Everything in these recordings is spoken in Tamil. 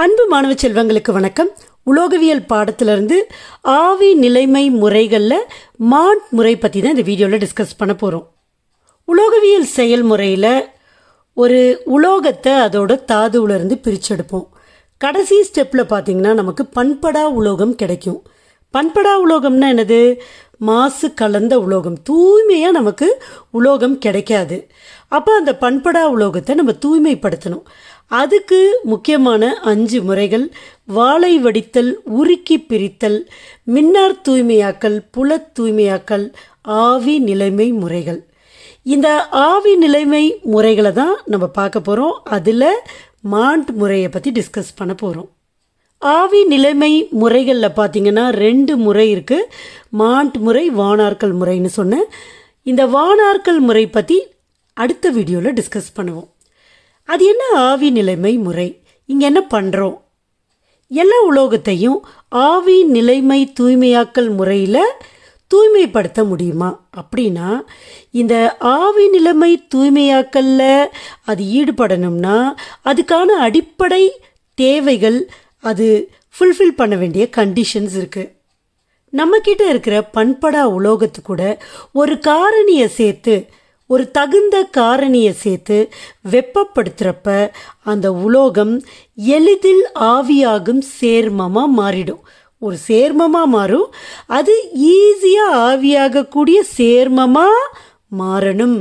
அன்பு மாணவ செல்வங்களுக்கு வணக்கம். உலோகவியல் பாடத்திலிருந்து ஆவி நிலைமை முறைகளில் மாண்ட் முறை பற்றி தான் இந்த வீடியோவில் டிஸ்கஸ் பண்ண போகிறோம் உலோகவியல் செயல்முறையில் ஒரு உலோகத்தை அதோட தாதுவிலிருந்து பிரிச்செடுப்போம். கடைசி ஸ்டெப்பில் பார்த்தீங்கன்னா நமக்கு பண்படா உலோகம் கிடைக்கும். பண்படா உலோகம்னா என்னது? மாசு கலந்த உலோகம். தூய்மையாக நமக்கு உலோகம் கிடைக்காது. அப்போ அந்த பண்படா உலோகத்தை நம்ம தூய்மைப்படுத்தணும். அதுக்கு முக்கியமான அஞ்சு முறைகள். வாழை வடித்தல் உருக்கி பிரித்தல் மின்னார் தூய்மையாக்கல் புல தூய்மையாக்கல் ஆவி நிலைமை முறைகள். இந்த ஆவி நிலைமை முறைகளை தான் நம்ம பார்க்க போகிறோம் அதில் மாண்ட் முறையை பற்றி டிஸ்கஸ் பண்ண போகிறோம் ஆவி நிலைமை முறைகளில் பார்த்திங்கன்னா ரெண்டு முறை இருக்குது மாண்ட் முறை வானார்கள் முறைன்னு சொன்னேன். இந்த வானார்கள் முறை பற்றி அடுத்த வீடியோவில் டிஸ்கஸ் பண்ணுவோம். அது என்ன ஆவி நிலைமை முறை? இங்கே என்ன பண்ணுறோம் எல்லா உலோகத்தையும் ஆவி நிலைமை தூய்மையாக்கல் முறையில் தூய்மைப்படுத்த முடியுமா? அப்படின்னா இந்த ஆவி நிலைமை தூய்மையாக்கல்ல அது ஈடுபடணும்னா அதுக்கான அடிப்படை தேவைகள் அது ஃபுல்ஃபில் பண்ண வேண்டிய கண்டிஷன்ஸ் இருக்குது நம்மக்கிட்ட இருக்கிற பண்படா உலோகத்து கூட ஒரு காரணியை சேர்த்து ஒரு தகுந்த காரணியை சேர்த்து வெப்பப்படுத்துகிறப்ப அந்த உலோகம் எளிதில் ஆவியாகும் சேர்மமாக மாறிடும். ஒரு சேர்மமாக மாறும். அது ஈஸியாக ஆவியாகக்கூடிய சேர்மமாக மாறணும்.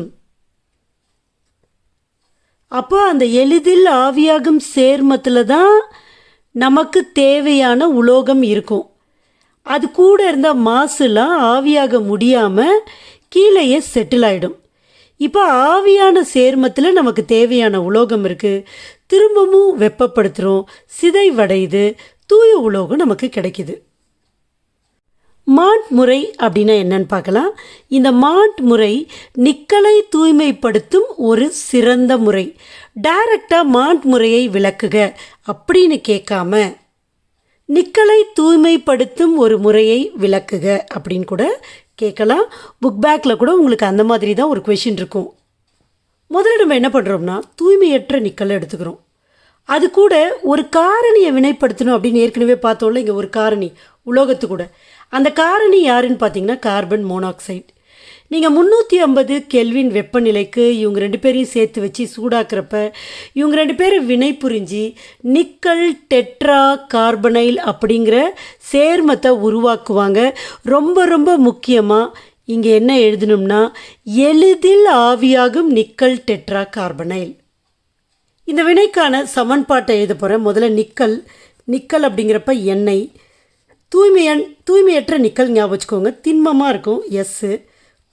அப்போ அந்த எளிதில் ஆவியாகும் சேர்மத்தில் தான் நமக்கு தேவையான உலோகம் இருக்கும். அது கூட இருந்த மாசுலாம் ஆவியாக முடியாமல் கீழேயே செட்டில் ஆகிடும் இப்போ ஆவியான சேர்மத்தில் நமக்கு தேவையான உலோகம் இருக்குது திரும்பவும் வெப்பப்படுத்துகிறோம் சிதைவடையுது. தூய உலோகம் நமக்கு கிடைக்குது. மாட் முறை அப்படின்னா என்னன்னு பார்க்கலாம். இந்த மாட் முறை நிக்கலை தூய்மைப்படுத்தும் ஒரு சிறந்த முறை. டைரக்டாக மாட் முறையை விளக்குக அப்படின்னு கேட்காம நிக்கலை தூய்மைப்படுத்தும் ஒரு முறையை விளக்குக அப்படின்னு கூட கேட்கலாம். புக் பேக்கில் கூட உங்களுக்கு அந்த மாதிரி தான் ஒரு கொஷின் இருக்கும். முதல்ல நம்ம என்ன பண்ணுறோம்னா தூய்மையற்ற நிக்கலை எடுத்துக்கிறோம். அது கூட ஒரு காரணியை வினைப்படுத்தணும் அப்படின்னு ஏற்கனவே பார்த்தோம்ல இங்கே ஒரு காரணி உலோகத்து கூட. அந்த காரணி யாருன்னு பார்த்தீங்கன்னா கார்பன் மோனாக்சைடு நீங்கள் முந்நூற்றி ஐம்பது கெல்வின் வெப்பநிலைக்கு இவங்க ரெண்டு பேரையும் சேர்த்து வச்சு சூடாக்குறப்ப இவங்க ரெண்டு பேரும் வினை புரிஞ்சு நிக்கல் டெட்ரா கார்பனைல் அப்படிங்கிற சேர்மத்தை உருவாக்குவாங்க. ரொம்ப ரொம்ப முக்கியமாக இங்கே என்ன எழுதணும்னா எளிதில் ஆவியாகும் நிக்கல் டெட்ரா கார்பனைல் இந்த வினைக்கான சமன்பாட்டை எழுத போகிறேன் முதல்ல நிக்கல் நிக்கல் அப்படிங்கிறப்ப எண்ணெய். தூய்மையன் தூய்மையற்ற நிக்கல் ஞாபகம் வச்சுக்கோங்க. திண்மமாக இருக்கும். எஸ்ஸு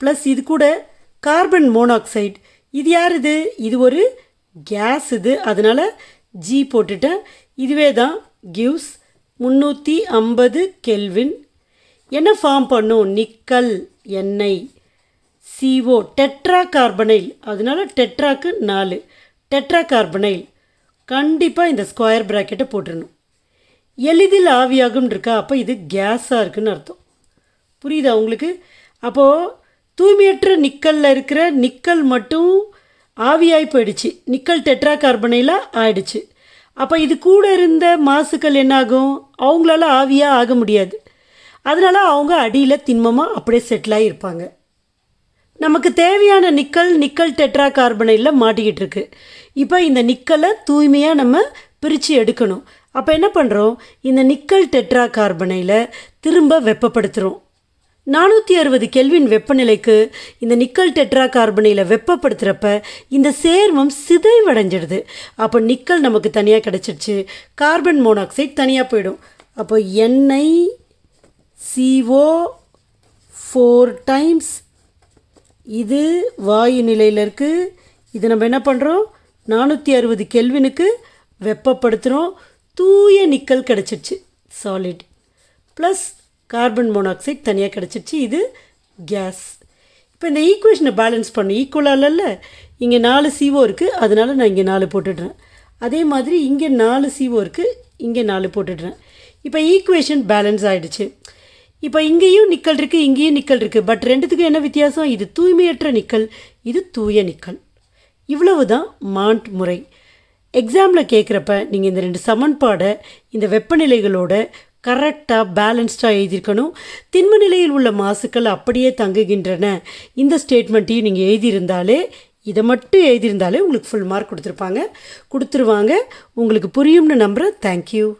ப்ளஸ் இது கூட கார்பன் மோனாக்சைடு இது யார் இது? இது ஒரு கேஸ் இது. அதனால் ஜி போட்டுட்டேன். இதுவே தான் கிவ்ஸ் முந்நூற்றி ஐம்பது கெல்வின் என்ன ஃபார்ம் பண்ணும்? நிக்கல் எண்ணெய் சிஓ டெட்ரா கார்பனைல் அதனால டெட்ராக்கு நாலு. டெட்ரா கார்பனைல் கண்டிப்பாக இந்த ஸ்கொயர் ப்ராக்கெட்டை போட்டுடணும் எளிதில் ஆவியாகும் இருக்கா? அப்போ இது கேஸாக இருக்குன்னு அர்த்தம். புரியுதா உங்களுக்கு? அப்போது தூய்மையற்ற நிக்கலில் இருக்கிற நிக்கல் மட்டும் ஆவியாகி போயிடுச்சு. நிக்கல் டெட்ரா கார்பனைலாக ஆயிடுச்சு. அப்போ இது கூட இருந்த மாசுக்கள் என்னாகும்? அவங்களால ஆவியாக ஆக முடியாது. அதனால் அவங்க அடியில் திண்மமாக அப்படியே செட்டில் ஆகியிருப்பாங்க நமக்கு தேவையான நிக்கல் நிக்கல் டெட்ரா கார்பனைலில் மாட்டிக்கிட்டு இருக்கு. இப்போ இந்த நிக்கலை தூய்மையாக நம்ம பிரித்து எடுக்கணும். அப்போ என்ன பண்ணுறோம் இந்த நிக்கல் டெட்ரா கார்பனையில் திரும்ப வெப்பப்படுத்துகிறோம் நானூற்றி அறுபது கெல்வின் வெப்பநிலைக்கு இந்த நிக்கல் டெட்ரா கார்பனில் வெப்பப்படுத்துகிறப்ப இந்த சேர்மம் சிதைவடைஞ்சிடுது. அப்போ நிக்கல் நமக்கு தனியாக கிடச்சிடுச்சு. கார்பன் மோனாக்சைடு தனியாக போயிடும். அப்போ எண்ணெய் சிஓ ஃபோர் டைம்ஸ் இது வாயு நிலையில் இருக்குது இது நம்ம என்ன பண்ணுறோம் நானூற்றி அறுபது கெல்வினுக்கு வெப்பப்படுத்துகிறோம் தூய நிக்கல் கிடச்சிடுச்சு. சாலிட் ப்ளஸ் கார்பன் மோனாக்சைடு தனியாக கிடச்சிருச்சு. இது கேஸ் இப்போ இந்த ஈக்குவேஷனை பேலன்ஸ் பண்ணும் ஈக்குவலாகல இங்கே நாலு சிஓ இருக்குது அதனால் நான் இங்கே நாலு போட்டுடுறேன். அதே மாதிரி இங்கே நாலு சிஓ இருக்குது இங்கே நாலு போட்டுடுறேன். இப்போ ஈக்குவேஷன் பேலன்ஸ் ஆகிடுச்சு இப்போ இங்கேயும் நிக்கல் இருக்குது இங்கேயும் நிக்கல் இருக்குது பட் ரெண்டுத்துக்கும் என்ன வித்தியாசம்? இது தூய்மையற்ற நிக்கல். இது தூய நிக்கல். இவ்வளவு தான் மாண்ட் முறை. எக்ஸாமில் கேட்குறப்ப நீங்கள் இந்த ரெண்டு சமன்பாடை இந்த வெப்பநிலைகளோட கரெக்டாக பேலன்ஸ்டாக எழுதியிருக்கணும். திண்ம நிலையில் உள்ள மாசுக்கள் அப்படியே தங்குகின்றன. இந்த ஸ்டேட்மெண்ட்டையும் நீங்கள் எழுதியிருந்தாலே இதை மட்டும் எழுதியிருந்தாலே உங்களுக்கு ஃபுல் மார்க் கொடுத்துருப்பாங்க. கொடுத்துருவாங்க. உங்களுக்கு புரியும்னு நம்புகிறேன் தேங்க்யூ